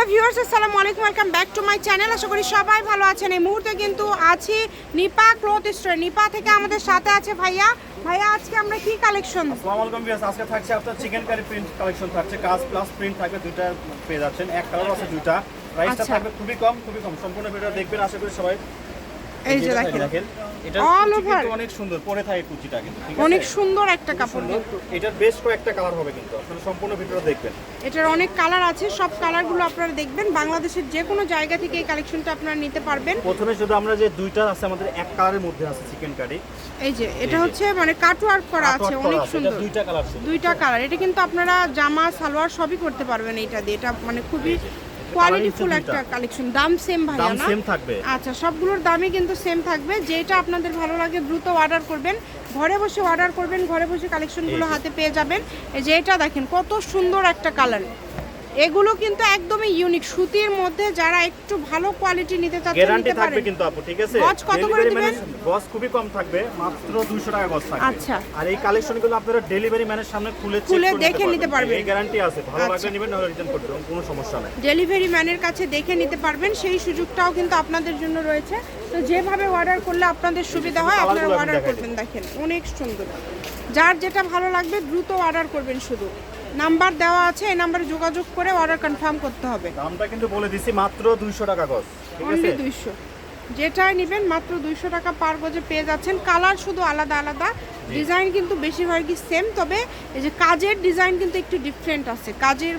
Hello viewers আসসালামু আলাইকুম welcome back to my channel. আশা করি সবাই ভালো আছেন। এই মুহূর্তে কিন্তু আছি নিপা ক্লথ স্টোর। নিপা থেকে আমাদের সাথে আছে ভাইয়া। ভাইয়া আজকে আমরা কি কালেকশন আসসালামু আলাইকুম ভিউয়ার্স আজকে থাকছে আপনার চিকেন কারি প্রিন্ট কালেকশন থাকছে। কাজ প্লাস প্রিন্ট থাকবে দুইটা পেয়ে যাচ্ছেন। এক কালার আছে দুইটা। প্রাইসটা আচ্ছা। থাকবে খুবই কম খুবই কম। সম্পূর্ণ ভিডিও দেখবেন আশা করি সবাই এই যে দেখেন এটা অনেক সুন্দর পরে থাকে কুচিটা কিন্তু অনেক সুন্দর একটা কাপড়। এটার বেশ কয়েকটা কালার হবে কিন্তু আপনারা সম্পূর্ণ দেখবেন। এটার অনেক কালার আছে সব কালারগুলো আপনারা দেখবেন। বাংলাদেশের যে কোনো জায়গা থেকে এই কালেকশনটা আপনারা নিতে পারবেন। প্রথমে শুধু আমরা যে দুইটা আছে আমাদের এক কালারের মধ্যে আছে চিকেন কারি এই যে এটা হচ্ছে মানে কাটওয়ার্ক করা আছে অনেক সুন্দর। দুইটা কালার দুইটা কালার এটা কিন্তু আপনারা জামা সালোয়ার সবই করতে পারবেন এটা দিয়ে। এটা মানে খুবই কোয়ালিটিফুল ফুল একটা কালেকশন দাম সেম দাম না? সেম থাকবে। আচ্ছা সবগুলোর দামই কিন্তু সেম থাকবে। যেটা আপনাদের ভালো লাগে দ্রুত অর্ডার করবেন। ঘরে বসে অর্ডার করবেন ঘরে বসে কালেকশনগুলো হাতে পেয়ে যাবেন। এই যে এটা দেখেন কত সুন্দর একটা কালার এগুলো কিন্তু একদমই ইউনিক সুতির মধ্যে যারা একটু ভালো কোয়ালিটি নিতে চাচ্ছেন গ্যারান্টি থাকবে কিন্তু আপু ঠিক আছে? গজ কত করে দিবেন? গজ খুবই কম থাকবে মাত্র 200 টাকা গজ থাকবে। আচ্ছা। আর এই কালেকশনগুলো আপনারা ডেলিভারি ম্যানের সামনে খুলে খুলে দেখে নিতে পারবেন। এই গ্যারান্টি আছে ভালো আচ্ছা। লাগলে নেবেন নাহলে রিটার্ন করতে কোনো সমস্যা নাই। ডেলিভারি ম্যানের কাছে দেখে নিতে পারবেন সেই সুযোগটাও কিন্তু আপনাদের জন্য রয়েছে। তো যেভাবে অর্ডার করলে আপনাদের সুবিধা হয় আপনারা অর্ডার করবেন দেখেন অনেক সুন্দর। যার যেটা ভালো লাগবে দ্রুত অর্ডার করবেন শুধু। নাম্বার দেওয়া আছে এই নাম্বারে যোগাযোগ করে অর্ডার কনফার্ম করতে হবে। দামটা কিন্তু বলে দিছি মাত্র 200 টাকা গজ ঠিক আছে? অনলি দুইশো। যেটাই নেবেন মাত্র দুইশো টাকা পার গজে পেয়ে যাচ্ছেন। কালার শুধু আলাদা আলাদা ডিজাইন কিন্তু বেশিরভাগই সেম তবে এই যে কাজের ডিজাইন কিন্তু একটু ডিফারেন্ট আছে। কাজের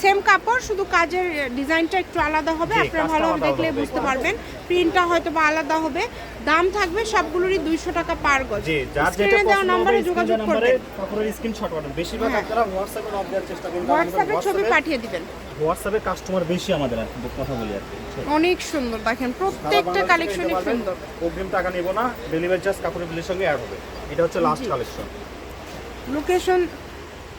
সেম কাপড় শুধু কাজের ডিজাইনটা একটু আলাদা হবে। আপনারা ভালোভাবে দেখলে বুঝতে পারবেন। প্রিন্টটা হয়তো বা আলাদা হবে। দাম থাকবে সবগুলোরই দুইশো টাকা পার গজ। জি যার যেটা দেওয়া পছন্দ নাম্বারে যোগাযোগ করবেন। কাপড়ের স্ক্রিনশট পাঠান বেশিরভাগ হ্যাঁ। আপনারা হোয়াটসঅ্যাপে নক দেওয়ার চেষ্টা করুন হোয়াটসঅ্যাপে ছবি পাঠিয়ে দিবেন। হোয়াটসঅ্যাপে কাস্টমার বেশি আমাদের কথা বলি আর অনেক সুন্দর দেখেন প্রত্যেকটা কালেকশনই সুন্দর। অগ্রিম টাকা নেব না ডেলিভারি চার্জ কাপড়ের বিলের সঙ্গে অ্যাড হবে। এটা হচ্ছে লাস্ট কালেকশন লোকেশন